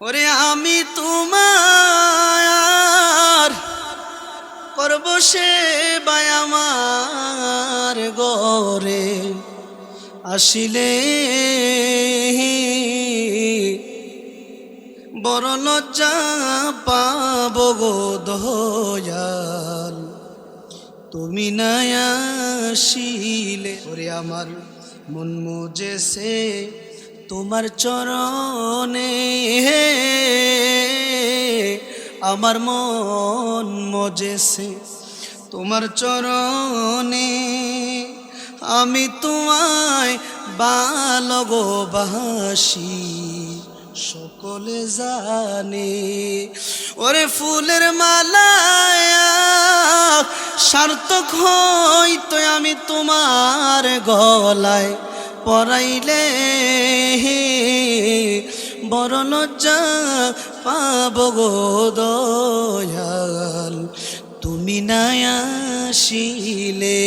ওরে আমি তোমার করব সে আমার গরে। আসিলে বড় লজ্জা পাব গো দয়াল। তুমি নাই আসিলে, ওরে আমার মন মুজেছে। তোমার চরণে আমার মন মজেছে। তোমার চরণে আমি তোমায় বালগোবাসি সকলে জানে। ওরে ফুলের মালায়া সার্থক হইতো আমি তোমার গলায়। পরাইলে বড় লজ্জা পাব গো দয়াল তুমি নাই আসিলে।